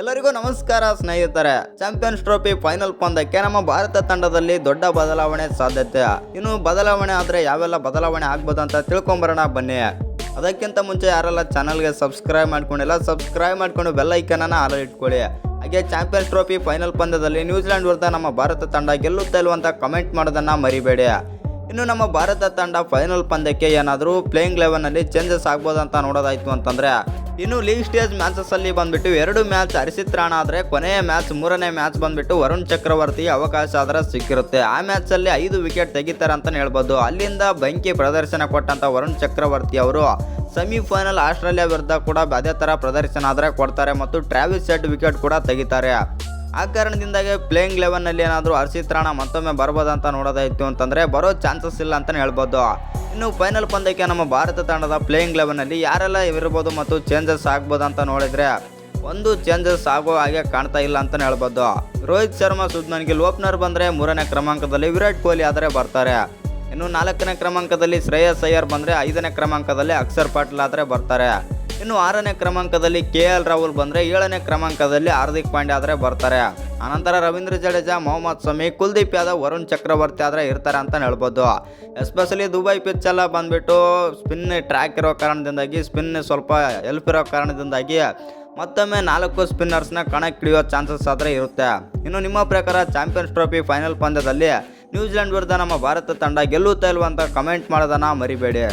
ಎಲ್ಲರಿಗೂ ನಮಸ್ಕಾರ, ಸ್ನೇಹಿತರೆ. ಚಾಂಪಿಯನ್ಸ್ ಟ್ರೋಫಿ ಫೈನಲ್ ಪಂದ್ಯಕ್ಕೆ ನಮ್ಮ ಭಾರತ ತಂಡದಲ್ಲಿ ದೊಡ್ಡ ಬದಲಾವಣೆ ಸಾಧ್ಯತೆ. ಇನ್ನು ಬದಲಾವಣೆ ಆದ್ರೆ ಯಾವೆಲ್ಲ ಬದಲಾವಣೆ ಆಗ್ಬೋದು ಅಂತ ತಿಳ್ಕೊಂಬರೋಣ ಬನ್ನಿ. ಅದಕ್ಕಿಂತ ಮುಂಚೆ ಯಾರೆಲ್ಲ ಚಾನಲ್ಗೆ ಸಬ್ಸ್ಕ್ರೈಬ್ ಮಾಡ್ಕೊಂಡಿಲ್ಲ ಸಬ್ಸ್ಕ್ರೈಬ್ ಮಾಡ್ಕೊಂಡು ಬೆಲ್ ಐಕನನ್ನು ಆಲ ಇಟ್ಕೊಳ್ಳಿ. ಹಾಗೆ ಚಾಂಪಿಯನ್ಸ್ ಟ್ರೋಫಿ ಫೈನಲ್ ಪಂದ್ಯದಲ್ಲಿ ನ್ಯೂಜಿಲೆಂಡ್ ವಿರುದ್ಧ ನಮ್ಮ ಭಾರತ ತಂಡ ಗೆಲ್ಲುತ್ತಾ ಇಲ್ವಂತ ಕಮೆಂಟ್ ಮಾಡೋದನ್ನು ಮರಿಬೇಡಿ. ಇನ್ನು ನಮ್ಮ ಭಾರತ ತಂಡ ಫೈನಲ್ ಪಂದ್ಯಕ್ಕೆ ಏನಾದರೂ ಪ್ಲೇಯಿಂಗ್ ಲೆವೆನಲ್ಲಿ ಚೇಂಜಸ್ ಆಗ್ಬೋದು ಅಂತ ನೋಡೋದಾಯ್ತು ಅಂತಂದ್ರೆ ಇನ್ನು ಲೀಗ್ ಸ್ಟೇಜ್ ಮ್ಯಾಚಸ್ ಅಲ್ಲಿ ಬಂದ್ಬಿಟ್ಟು ಎರಡು ಮ್ಯಾಚ್ ಹರಿಸಿತ್ ರಾಣ ಆದ್ರೆ ಕೊನೆಯ ಮ್ಯಾಚ್ ಮೂರನೇ ಮ್ಯಾಚ್ ಬಂದ್ಬಿಟ್ಟು ವರುಣ್ ಚಕ್ರವರ್ತಿ ಅವಕಾಶ ಆದ್ರೆ ಸಿಕ್ಕಿರುತ್ತೆ. ಆ ಮ್ಯಾಚ್ ಅಲ್ಲಿ ಐದು ವಿಕೆಟ್ ತೆಗಿತಾರೆ ಅಂತ ಹೇಳ್ಬೋದು. ಅಲ್ಲಿಂದ ಬೆಂಕಿ ಪ್ರದರ್ಶನ ಕೊಟ್ಟಂತ ವರುಣ್ ಚಕ್ರವರ್ತಿ ಅವರು ಸೆಮಿಫೈನಲ್ ಆಸ್ಟ್ರೇಲಿಯಾ ವಿರುದ್ಧ ಕೂಡ ಅದೇ ತರ ಪ್ರದರ್ಶನ ಆದ್ರೆ ಕೊಡ್ತಾರೆ ಮತ್ತು ಟ್ರಾವಿಸ್ ಸೆಟ್ ವಿಕೆಟ್ ಕೂಡ ತೆಗಿತಾರೆ. ಆ ಕಾರಣದಿಂದಾಗಿ ಪ್ಲೇಯಿಂಗ್ ಲೆವೆನ್ನಲ್ಲಿ ಏನಾದರೂ ಹರ್ಷಿತ್ ರಾಣ ಮತ್ತೊಮ್ಮೆ ಬರ್ಬೋದಂತ ನೋಡೋದಾಯ್ತು ಅಂತಂದರೆ ಬರೋ ಚಾನ್ಸಸ್ ಇಲ್ಲ ಅಂತಲೇ ಹೇಳ್ಬೋದು. ಇನ್ನು ಫೈನಲ್ ಪಂದ್ಯಕ್ಕೆ ನಮ್ಮ ಭಾರತ ತಂಡದ ಪ್ಲೇಯಿಂಗ್ ಲೆವೆನಲ್ಲಿ ಯಾರೆಲ್ಲ ಇರ್ಬೋದು ಮತ್ತು ಚೇಂಜಸ್ ಆಗ್ಬೋದು ಅಂತ ನೋಡಿದರೆ ಒಂದು ಚೇಂಜಸ್ ಆಗೋ ಹಾಗೆ ಕಾಣ್ತಾ ಇಲ್ಲ ಅಂತಲೇ ಹೇಳ್ಬೋದು. ರೋಹಿತ್ ಶರ್ಮಾ ಸುಜ್ಮನ್ ಗಿಲ್ ಓಪನರ್ ಬಂದರೆ ಮೂರನೇ ಕ್ರಮಾಂಕದಲ್ಲಿ ವಿರಾಟ್ ಕೊಹ್ಲಿ ಆದರೆ ಬರ್ತಾರೆ. ಇನ್ನು ನಾಲ್ಕನೇ ಕ್ರಮಾಂಕದಲ್ಲಿ ಶ್ರೇಯಸ್ ಅಯ್ಯರ್ ಬಂದರೆ ಐದನೇ ಕ್ರಮಾಂಕದಲ್ಲಿ ಅಕ್ಷರ್ ಪಾಟೀಲ್ ಆದರೆ ಬರ್ತಾರೆ. ಇನ್ನು ಆರನೇ ಕ್ರಮಾಂಕದಲ್ಲಿ ಕೆ ಎಲ್ ರಾಹುಲ್ ಬಂದರೆ ಏಳನೇ ಕ್ರಮಾಂಕದಲ್ಲಿ ಹಾರ್ದಿಕ್ ಪಾಂಡ್ಯ ಆದರೆ ಬರ್ತಾರೆ. ಅನಂತರ ರವೀಂದ್ರ ಜಡೇಜಾ, ಮೊಹಮ್ಮದ್ ಶಮಿ, ಕುಲ್ದೀಪ್ ಯಾದವ್, ವರುಣ್ ಚಕ್ರವರ್ತಿ ಆದರೆ ಇರ್ತಾರೆ ಅಂತ ಹೇಳ್ಬೋದು. ಎಸ್ಪೆಷಲಿ ದುಬೈ ಪಿಚ್ ಎಲ್ಲ ಬಂದ್ಬಿಟ್ಟು ಸ್ಪಿನ್ ಟ್ರ್ಯಾಕ್ ಇರೋ ಕಾರಣದಿಂದಾಗಿ ಸ್ಪಿನ್ ಸ್ವಲ್ಪ ಎಲ್ಪ್ ಇರೋ ಕಾರಣದಿಂದಾಗಿ ಮತ್ತೊಮ್ಮೆ ನಾಲ್ಕು ಸ್ಪಿನ್ನರ್ಸ್ನ ಹಿಡಿಯೋ ಚಾನ್ಸಸ್ ಆದರೆ ಇರುತ್ತೆ. ಇನ್ನು ನಿಮ್ಮ ಪ್ರಕಾರ ಚಾಂಪಿಯನ್ಸ್ ಟ್ರೋಫಿ ಫೈನಲ್ ಪಂದ್ಯದಲ್ಲಿ ನ್ಯೂಜಿಲೆಂಡ್ ವಿರುದ್ಧ ನಮ್ಮ ಭಾರತ ತಂಡ ಗೆಲ್ಲುತ್ತಾ ಇಲ್ವಾ ಅಂತ ಕಮೆಂಟ್ ಮಾಡೋದನ್ನ ಮರಿಬೇಡಿ.